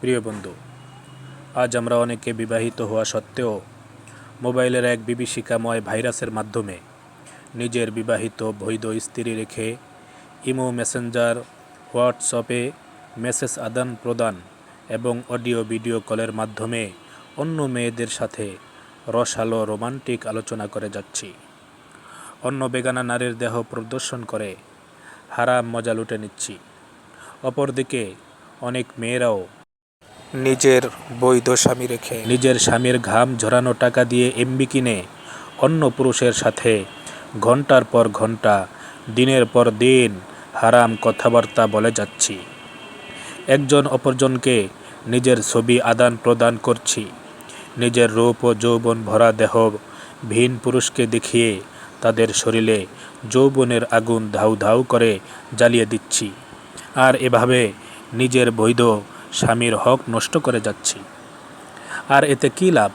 প্রিয় বন্ধু, আজ আমরা অনেকে বিবাহিত হওয়া সত্ত্বেও মোবাইলের এক বিভীষিকাময় ভাইরাসের মাধ্যমে নিজের বিবাহিত বৈধ স্ত্রী রেখে ইমো মেসেঞ্জার, হোয়াটসঅ্যাপে মেসেজ আদান প্রদান এবং অডিও ভিডিও কলের মাধ্যমে অন্য মেয়েদের সাথে রসালো রোমান্টিক আলোচনা করে যাচ্ছি। অন্য বেগানা নারীর দেহ প্রদর্শন করে হারাম মজা লুটে নিচ্ছি। অপরদিকে অনেক মেয়েরাও নিজের বৈধ স্বামী রেখে। নিজের স্বামীর ঘাম ঝরানো টাকা দিয়ে এমবি কিনে, অন্য পুরুষের সাথে ঘণ্টার পর ঘণ্টা দিনের পর দিন হারাম কথাবার্তা বলে যাচ্ছি। একজন অপরজনকে নিজের ছবি আদান প্রদান করছি। নিজের রূপ ও যৌবন ভরা দেহ ভিন পুরুষকে দেখিয়ে তাদের শরীরে যৌবনের আগুন ধাউ ধাউ করে জ্বালিয়ে দিচ্ছি। আর এভাবে নিজের বৈধ স্বামীর হক নষ্ট করে যাচ্ছি। আর এতে কী লাভ?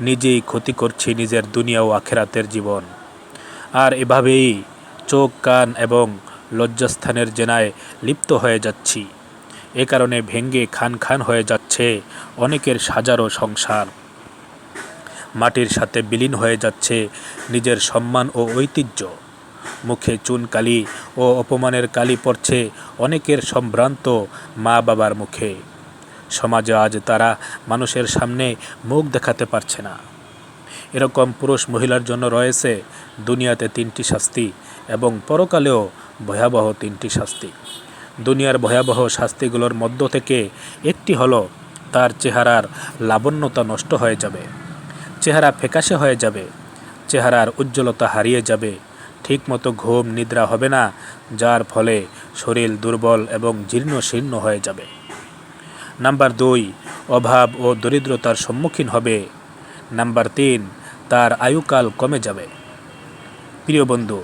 নিজেই ক্ষতি করছি নিজের দুনিয়া ও আখেরাতের জীবন। আর এভাবেই চোখ, কান এবং লজ্জাস্থানের জেনায় লিপ্ত হয়ে যাচ্ছি। এ কারণে ভেঙ্গে খান খান হয়ে যাচ্ছে অনেকের সাজারও সংসার। মাটির সাথে বিলীন হয়ে যাচ্ছে নিজের সম্মান ও ঐতিহ্য। মুখে চুন কালি ও অপমানের কালি পড়ছে অনেকের সম্ভ্রান্ত মা বাবার মুখে। সমাজে আজ তারা মানুষের সামনে মুখ দেখাতে পারছে না। এরকম পুরুষ মহিলার জন্য রয়েছে দুনিয়াতে তিনটি শাস্তি এবং পরকালেও ভয়াবহ তিনটি শাস্তি। দুনিয়ার ভয়াবহ শাস্তিগুলোর মধ্য থেকে একটি হলো, তার চেহারার লাবণ্যতা নষ্ট হয়ে যাবে, চেহারা ফেকাশে হয়ে যাবে, চেহারার উজ্জ্বলতা হারিয়ে যাবে ঠিকমতো ঘুম, নিদ্রা হবে না, যার ফলে শরীর দুর্বল এবং জীর্ণ শীর্ণ হয়ে যাবে। নাম্বার দুই, অভাব ও দরিদ্রতার সম্মুখীন হবে। নাম্বার তিন, তার আয়ুকাল কমে যাবে। প্রিয় বন্ধু,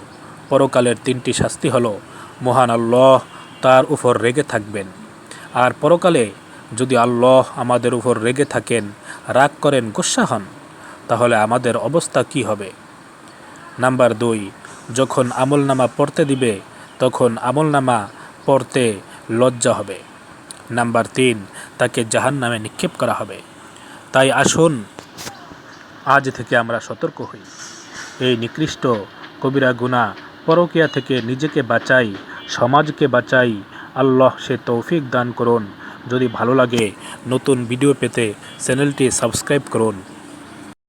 পরকালের তিনটি শাস্তি হল, মহান আল্লাহ তার উপর রেগে থাকবেন। আর পরকালে যদি আল্লাহ আমাদের উপর রেগে থাকেন, রাগ করেন, গুসা হন, তাহলে আমাদের অবস্থা কি হবে? নাম্বার দুই যখন আমলনামা পড়তে দিবে, তখন আমলনামা পড়তে লজ্জা হবে। নাম্বার তিন, তাকে জাহান নামে নিক্ষেপ করা হবে। তাই আসুন, আজ থেকে আমরা সতর্ক হই। এই নিকৃষ্ট কবিরা গুণা পরকিয়া থেকে নিজেকে বাঁচাই, সমাজকে বাঁচাই। আল্লাহ সে তৌফিক দান করুন। যদি ভালো লাগে, নতুন ভিডিও পেতে চ্যানেলটি সাবস্ক্রাইব করুন।